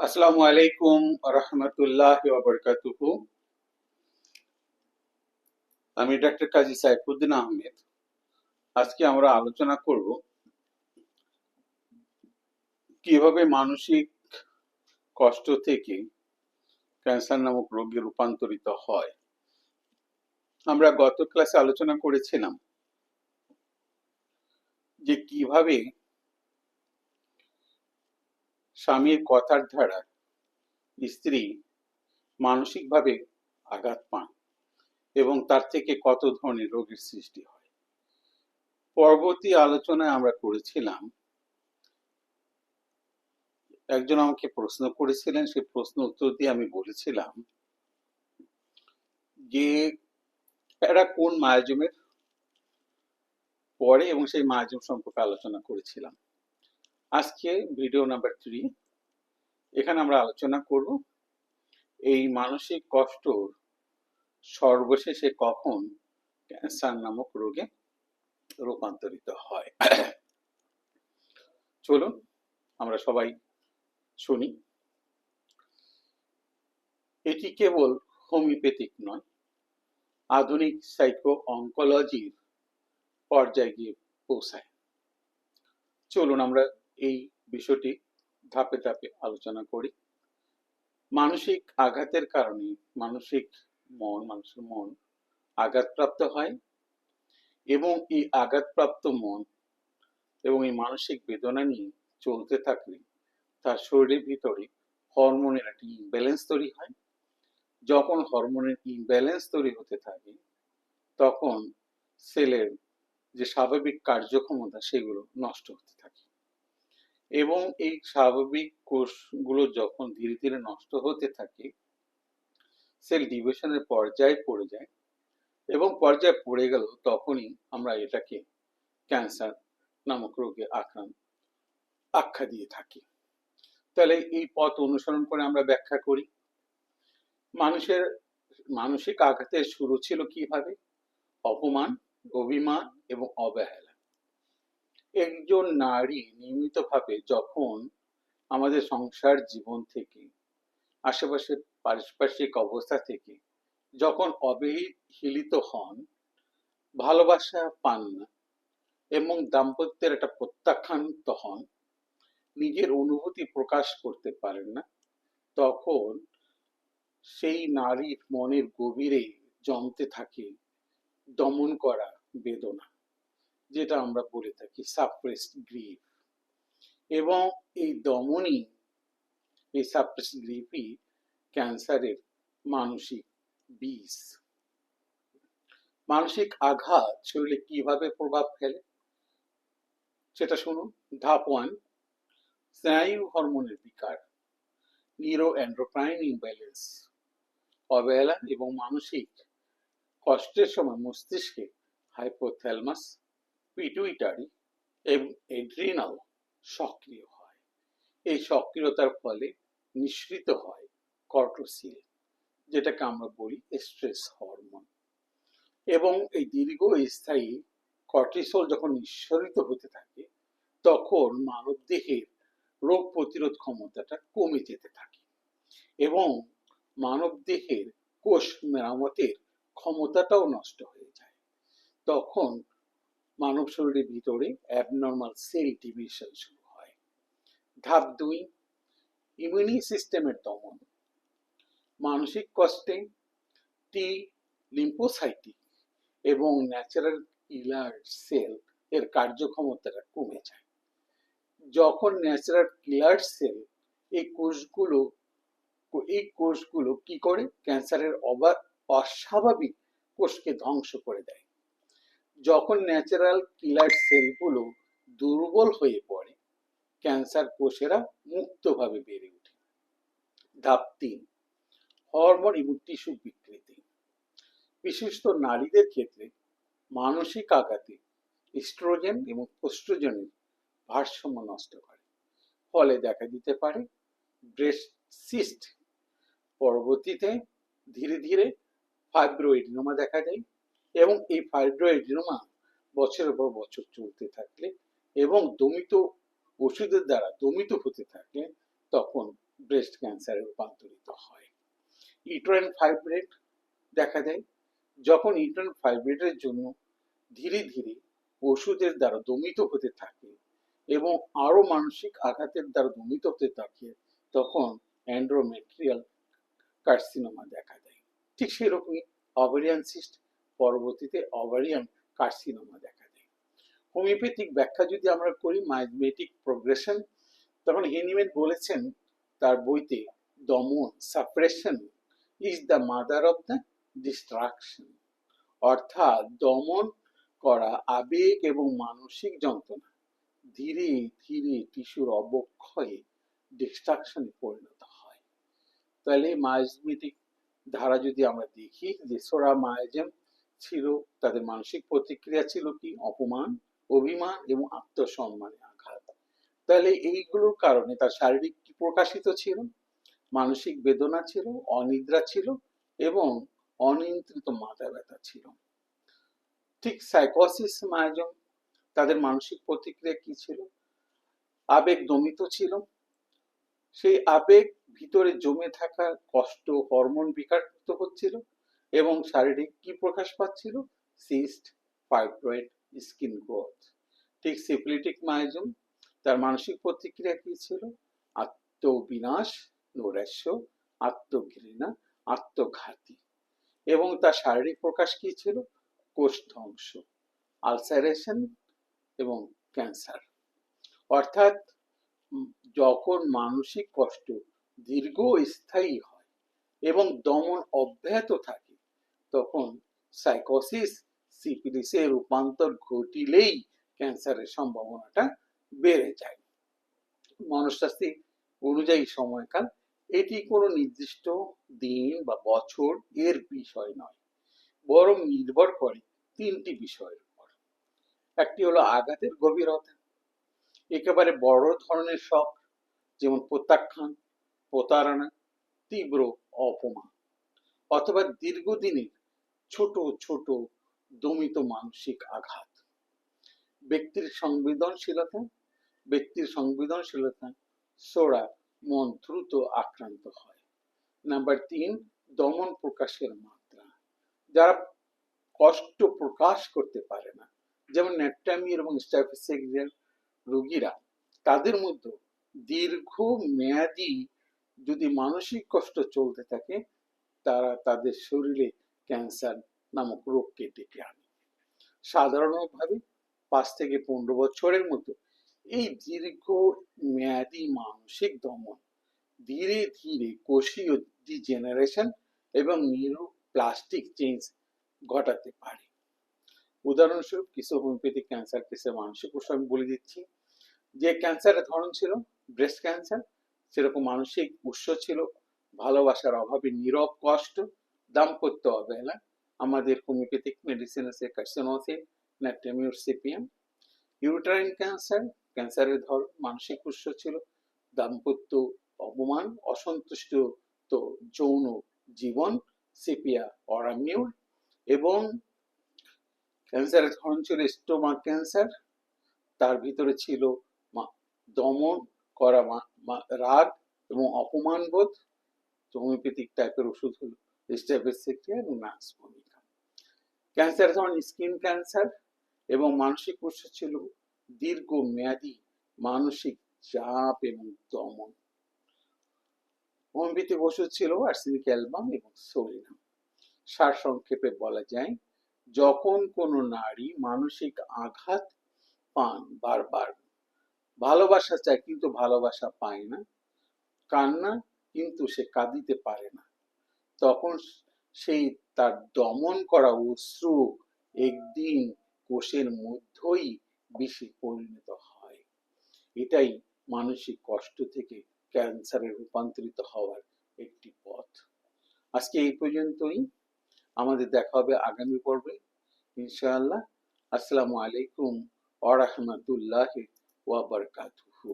আসসালামু আলাইকুম রহমতুল্লাহ বরকাতুহু আমি ডাক্তার কাজী সাইফুদ্দিন আহমেদ। আজকে আমরা আলোচনা করব কীভাবে মানসিক কষ্ট থেকে ক্যান্সার নামক রোগে রূপান্তরিত হয়। আমরা গত ক্লাসে আলোচনা করেছিলাম যে কীভাবে স্বামীর কথার দ্বারা স্ত্রী মানসিকভাবে আঘাত পান এবং তার থেকে কত ধরনের রোগের সৃষ্টি হয়। পরবর্তী আলোচনায় আমরা করেছিলাম, একজন আমাকে প্রশ্ন করেছিলেন সেই প্রশ্ন উত্তর দিয়ে আমি বলেছিলাম যে, এরা কোন মায়াজমের পরে এবং সেই মায়াজম সম্পর্কে আলোচনা করেছিলাম? আজকে ভিডিও নাম্বার থ্রি এখানে আমরা আলোচনা করব এই মানসিক কষ্ট সর্বশেষে কখন ক্যান্সার নামক রোগে রূপান্তরিত হয়। চলুন আমরা সবাই শুনি। এটি কেবল হোমিওপ্যাথিক নয়, আধুনিক সাইকো অঙ্কোলজির পর্যায়ে গিয়ে পৌঁছায়। চলুন আমরা এই বিষয়টি ধাপে ধাপে আলোচনা করি। মানসিক আঘাতের কারণে মানসিক মন, মানুষের মন আঘাতপ্রাপ্ত হয় এবং এই আঘাতপ্রাপ্ত মন এবং এই মানসিক বেদনা নিয়ে চলতে থাকলে তার শরীরের ভিতরে হরমোনের একটি ইমব্যালেন্স তৈরি হয়। যখন হরমোনের ইমব্যালেন্স তৈরি হতে থাকে, তখন সেলের যে স্বাভাবিক কার্যক্ষমতা সেগুলো নষ্ট হতে থাকে। এবং এই স্বাভাবিক কোষগুলো যখন ধীরে ধীরে নষ্ট হতে থাকে, সেল ডিভিশনের পর্যায়ে পড়ে যায় এবং পর্যায়ে পড়ে গেল তখনই আমরা এটাকে ক্যান্সার নামক রোগে আক্রান্ত আখ্যা দিয়ে থাকি। তাহলে এই পথ অনুসরণ করে আমরা ব্যাখ্যা করি। মানুষের, মানসিক আঘাতের শুরু ছিল কীভাবে? অপমান, অভিমান এবং অবহেলা। একজন নারী নিয়মিতভাবে যখন আমাদের সংসার জীবন থেকে আশেপাশে পারিপার্শ্বিক অবস্থা থেকে যখন অবহেলিত হন, ভালোবাসা পান না এবং দাম্পত্যের একটা প্রত্যাখ্যান্ত হন, নিজের অনুভূতি প্রকাশ করতে পারেন না, তখন সেই নারীর মনের গভীরে জমতে থাকে দমন করা বেদনা। যেটা আমরা বলে থাকি সাপ্রেসড গ্রিফ এবং এই দমনই, এই সাপ্রেসড গ্রিফই ক্যান্সারের মানসিক বিষ। মানসিক আঘাত শরীরে কীভাবে প্রভাব ফেলে? সেটা শুনুন। ধাপ ওয়ান স্নায়ু হরমোনের বিকার নিউরো অ্যান্ড্রোক্রাইন ইমব্যালেন্স অবহেলা এবং মানসিক কষ্টের সময় মস্তিষ্কে হাইপোথ্যালামাস পিটুইটারি এবং এড্রিনাল সক্রিয় হয়। এই সক্রিয়তার ফলে নিঃসৃত হয় কর্টোসিল যেটাকে আমরা বলি স্ট্রেস হরমোন এবং এই দীর্ঘ স্থায়ী কর্টিসল যখন নিঃসরিত হতে থাকে, তখন মানব দেহের রোগ প্রতিরোধ ক্ষমতাটা কমে যেতে থাকে এবং মানব দেহের কোষ মেরামতের ক্ষমতাটাও নষ্ট হয়ে যায়। তখন মানব শরীরের ভিতরে অ্যাবনর্মাল সেল ডিভিশন শুরু হয়। ধাপ দুই ইমিউনি সিস্টেমের দমন। মানসিক কষ্টে টি লিম্পোসাইটিক এবং ন্যাচারাল কিলার সেল এর কার্যক্ষমতাটা কমে যায়। যখন ন্যাচারাল কিলার সেল এই কোষগুলো এই কোষগুলো কি করে? ক্যান্সারের অবা, অস্বাভাবিক কোষকে ধ্বংস করে দেয়। যখন ন্যাচারাল কিলার সেলগুলো দুর্বল হয়ে পড়ে ক্যান্সার কোষেরা মুক্তভাবে বেড়ে ওঠে। ধাপ তিন হরমোন এবং টিস্যু বিকৃতি। বিশেষত নারীদের ক্ষেত্রে মানসিক আঘাতে ইস্ট্রোজেন এবং পোস্ট্রোজেনের ভারসাম্য নষ্ট করে। ফলে দেখা দিতে পারে ব্রেস্ট সিস্ট পরবর্তীতে ধীরে ধীরে ফাইব্রোইডিনোমা দেখা যায় এবং এই ফাইব্রোইডিনোমা বছরের পর বছর চলতে থাকলে এবং দমিত ওষুধের দ্বারা দমিত হতে থাকলে তখন ব্রেস্ট ক্যান্সারে রূপান্তরিত হয়। ইউট্রাইন ফাইব্রেট দেখা যায় যখন ইউট্রাইন ফাইব্রেটের জন্য ধীরে ধীরে ওষুধের দ্বারা দমিত হতে থাকে এবং আরও মানসিক আঘাতের দ্বারা দমিত হতে থাকে, তখন অ্যান্ড্রোমেট্রিয়াল কার্সিনোমা দেখা দেয়। ঠিক সেরকমই অভারিয়ান সিস্ট পরবর্তীতে অভারিয়ান কার্সিনোমা দেখা দেয়। হোমিওপ্যাথিক ব্যাখ্যা যদি আমরা করি মাইজমেটিক প্রোগ্রেশন তখন হেনিমেন বলেছেন তার বইতে দমন suppression is the mother of the destruction অর্থাৎ দমন করা আবেগ এবং মানসিক যন্ত্রণা ধীরে ধীরে টিস্যুর অবক্ষয়ে ডিস্ট্রাকশনে পরিণত হয়। তাহলে মাইজমেটিক ধারা যদি আমরা দেখি যে সোরা মায়াজম ছিল, তাদের মানসিক প্রতিক্রিয়া ছিল কি? অপমান, অভিমান এবং আত্মসম্মানে আঘাত। তাহলে এইগুলোর কারণে তার শারীরিক প্রকাশিত ছিল? মানসিক বেদনা ছিল, অনিদ্রা ছিল এবং অনিয়ন্ত্রিত মাথা ব্যথা ছিল। ঠিক সাইকোসিস মায়াজম তাদের মানসিক প্রতিক্রিয়া কি ছিল? আবেগ দমিত ছিল। সেই আবেগ ভিতরে জমে থাকা কষ্ট হরমোন বিকারিত হচ্ছিল। এবং শারীরিক কি প্রকাশ পাচ্ছিল? Cyst, fibroid, skin growth. ঠিক সিপিলিটিক মায়াজম, তার মানসিক প্রতিক্রিয়া কি ছিল? আত্মবিনাশ, নৈরাশ্য, আত্মঘৃণা, আত্মঘাতী। এবং তার শারীরিক প্রকাশ কি ছিল? কোষ ধ্বংস আলসারেশন এবং ক্যান্সার। অর্থাৎ যখন মানসিক কষ্ট দীর্ঘস্থায়ী হয় এবং দমন অব্যাহত থাকে তখন সাইকোসিস সিপিলিসে রূপান্তর ঘটিলেই ক্যান্সারের সম্ভাবনাটা বেড়ে যায়। মনস্তাত্ত্বিক অনুযায়ী সময়কাল, এটি কোনো নির্দিষ্ট দিন বা বছর এর বিষয় নয়, বরং নির্ভর করে তিনটি বিষয়ের উপর। একটি হলো আঘাতের গভীরতা, একেবারে বড় ধরনের শখ যেমন প্রত্যাখ্যান, প্রতারণা, তীব্র অপমান, অথবা দীর্ঘদিনের ছোট ছোট, দমিত মানসিক আঘাত। ব্যক্তির সংবেদনশীলতা ব্যক্তির সংবেদনশীলতা সোড়া মন দ্রুত আক্রান্ত হয়। নাম্বার তিন, দমন প্রকাশের মাত্রা। যারা কষ্ট প্রকাশ করতে পারে না, যেমন ন্যাট্টামি এবং স্টাফিসেক্সিয়াল রোগীরা, তাদের মধ্যে দীর্ঘ মেয়াদি যদি মানসিক কষ্ট চলতে থাকে, তারা তাদের শরীরে ক্যান্সার নামক রোগকে ডেকে আনে। সাধারণভাবে পাঁচ থেকে পনেরো বছরের মতো এই দীর্ঘ মেয়াদি মানসিক দমন ধীরে ধীরে কোষীয় ডিজেনারেশন এবং নিউরো প্লাস্টিক চেঞ্জ ঘটাতে পারে। উদাহরণস্বরূপ কিছু হোমিওপ্যাথিক ক্যান্সার কেসে মানসিক কোষ আমি বলে দিচ্ছি। যে ক্যান্সারের ধরন ছিল, ব্রেস্ট ক্যান্সার, সেরকম মানসিক উৎস ছিল, ভালোবাসার অভাবে নীরব কষ্ট দাম্পত্য অবহেলা আমাদের হোমিওপ্যাথিক মেডিসিন আছে carcinosin natrum mur CPM uterine cancer ক্যান্সারের ধর মানসিক উৎস ছিল, দাম্পত্য অপমান, অসন্তুষ্ট তো যৌন জীবন সিপিয়া অরামিউল এবং ক্যান্সারের ধরন ছিল স্টোমাক ক্যান্সার তার ভিতরে ছিল দমন করা রাগ এবং অপমান বোধ হোমিওপ্যাথিক টাইপের ওষুধ হলো। স্টেপেসিকিয়া এবং ম্যাক্সপোনিকা ক্যান্সারের ধরন স্কিন ক্যান্সার এবং মানসিক উৎস ছিল দীর্ঘ মেয়াদী মানসিক চাপ এবং দমন হোমিওপ্যাথিক ওষুধ ছিল আর্সেনিক অ্যালবাম এবং সোলিনাম সার সংক্ষেপে বলা যায় যখন কোনো নারী মানসিক আঘাত পান বারবার ভালোবাসা চায় কিন্তু ভালোবাসা পায় না কান্না কিন্তু সে কাঁদিতে পারে না তখন সেই তার দমন করা অশ্রু একদিন কোষের মধ্যেই বিষে পরিণত হয়। এটাই মানসিক কষ্ট থেকে ক্যান্সারে রূপান্তরিত হওয়ার একটি পথ। আজকে এই পর্যন্তই। আমাদের দেখা হবে আগামী পর্বে, ইনশাআল্লাহ। আসসালামু আলাইকুম ওয়া বারাকাতুহু।